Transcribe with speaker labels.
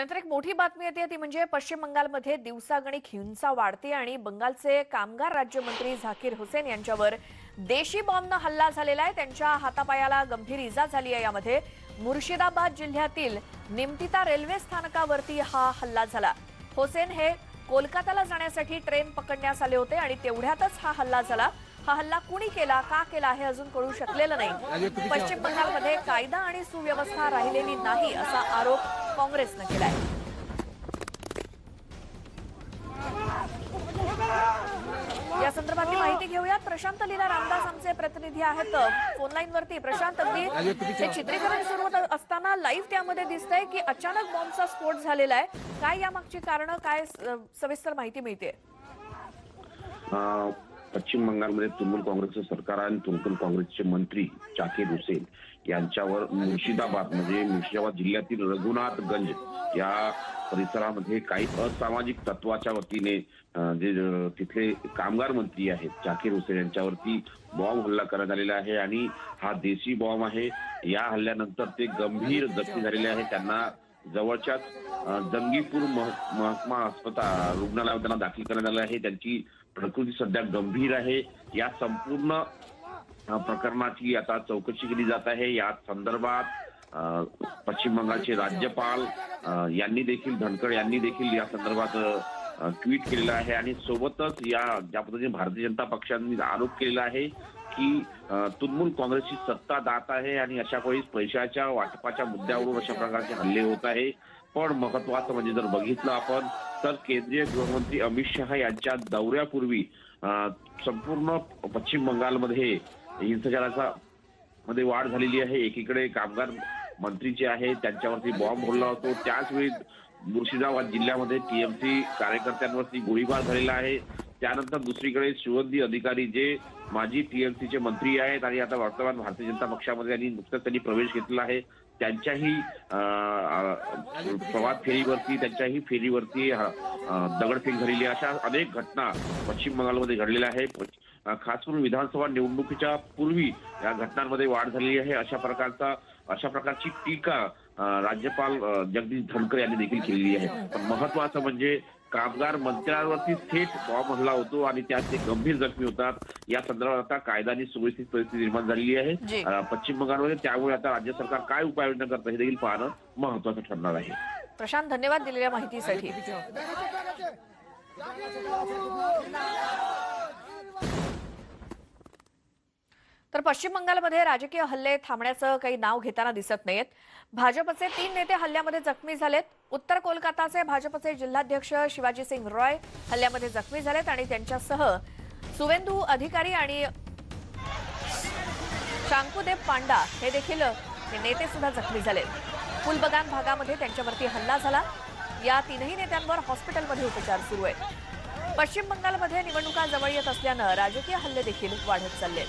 Speaker 1: नंतर एक मोठी बातमी येते ती म्हणजे पश्चिम बंगालमध्ये दिवसागणिक हिंसा वाढते आणि बंगालचे कामगार राज्यमंत्री झाकीर हुसेन यांच्यावर देशी बॉम्बनं हल्ला झालेला आहे. त्यांच्या हातापायाला गंभीर इजा झाली आहे. यामध्ये मुर्शिदाबाद जिल्ह्यातील निमतिता रेल्वे स्थानकावरती हा हल्ला झाला. हुसेन हे कोलकाताला जाण्यासाठी ट्रेन पकडण्यास आले होते आणि तेवढ्यातच हा हल्ला झाला. हा हल्ला कुणी केला का केला हे अजून कळू शकलेलं नाही. पश्चिम बंगालमध्ये कायदा आणि सुव्यवस्था राहिलेली नाही असा आरोप काँग्रेसनं केलाय या संदर्भातली माहिती घेऊयात प्रशांत लीला रामदास आमचे प्रतिनिधी आहेत फोनलाईन वरती प्रशांत अगदी हे चित्रीकरण सुरू होत असताना लाईव्ह त्यामध्ये दिसतंय की अचानक बॉम्बचा स्फोट झालेला आहे काय यामागची कारण काय सविस्तर माहिती मिळते
Speaker 2: अं, पश्चिम बंगालमध्ये तृणमूल काँग्रेसचं सरकार आणि तृणमूल काँग्रेसचे मंत्री जाकीर हुसेन यांच्यावर मुर्शिदाबाद म्हणजे मुर्शिदाबाद जिल्ह्यातील रघुनाथगंज या परिसरामध्ये काही असामाजिक तत्वाच्या वतीने जे तिथले कामगार मंत्री आहेत जाकीर हुसेन यांच्यावरती बॉम्ब हल्ला करण्यात आलेला आहे आणि हा देशी बॉम्ब आहे. या हल्ल्यानंतर ते गंभीर जखमी झालेले आहे त्यांना जवळच्याच जंगीपूर मह- महकमा अस्पताल रुग्णालयात त्यांना दाखल करण्यात आलं आहे. त्यांची प्रकृती सध्या गंभीर आहे. या संपूर्ण प्रकरणाची आता चौकशी केली जात आहे. या संदर्भात पश्चिम बंगालचे राज्यपाल यांनी देखील धनखड यांनी देखील या संदर्भात ट्विट केलेलं आहे. आणि सोबतच या ज्या पद्धतीने भारतीय जनता पक्षाने आरोप केलेला आहे की तृणमूल काँग्रेसची सत्ता दात आहे आणि अशा वेळी पैशाच्या वाटपाच्या मुद्द्यावरून अशा प्रकारचे हल्ले होत आहे. पण महत्वाचं म्हणजे जर बघितलं आपण तर केंद्रीय गृहमंत्री अमित शहा यांच्या दौऱ्यापूर्वी संपूर्ण पश्चिम बंगालमध्ये हिंसाचाराचा मध्ये वाढ झालेली आहे. एकीकडे कामगार मंत्री जे आहे त्यांच्यावरती बॉम्ब बोलला होतो. त्याच वेळी मुर्शिदाबाद जिल्ह्यामध्ये टीएमसी कार्यकर्त्यांवरती गोळीबार झालेला आहे. त्यानंतर दुसरीकडे शिवंदी अधिकारी जे माजी टीएमसीचे मंत्री आहेत आणि आता वर्तमान भारतीय जनता पक्षामध्ये आणि नुकताच त्यांनी प्रवेश घेतला आहे. त्यांच्याही प्रभात फेरीवरती त्यांच्याही फेरीवरती दगडफेक झालेली अशा अनेक घटना पश्चिम बंगालमध्ये घडलेल्या आहेत. खास करून विधानसभा निवडणुकीच्या पूर्वी या घटनांमध्ये वाढ झालेली आहे. अशा प्रकारचा अशा प्रकारची टीका राज्यपाल जगदीश धनखड यांनी देखील केलेली आहे. पण महत्वाचं म्हणजे कामगार मंत्र्यांवरती थेट बॉम्ब हल्ला होतो आणि त्यात ते गंभीर जखमी होतात या संदर्भात आता कायदा आणि सुव्यवस्थित परिस्थिती निर्माण झालेली आहे पश्चिम बंगालमध्ये त्यामुळे आता राज्य सरकार काय उपाययोजना करतं हे देखील पाहणं महत्वाचं ठरणार आहे
Speaker 1: प्रशांत धन्यवाद दिलेल्या माहितीसाठी तर पश्चिम बंगालमध्ये राजकीय हल्ले थांबण्याचं काही नाव घेताना दिसत नाहीत भाजपचे तीन नेते हल्ल्यामध्ये जखमी झालेत. उत्तर कोलकाताचे भाजपचे जिल्हाध्यक्ष शिवाजी सिंग रॉय हल्ल्यामध्ये जखमी झालेत आणि त्यांच्यासह सुवेंदू अधिकारी आणि शांकुदेव पांडा हे देखील नेते सुद्धा जखमी झाले फुलबगान भागामध्ये त्यांच्यावरती हल्ला झाला. या तीनही नेत्यांवर हॉस्पिटलमध्ये उपचार सुरू आहेत. पश्चिम बंगालमध्ये निवडणुका जवळ येत असल्यानं राजकीय हल्ले देखील वाढत चालले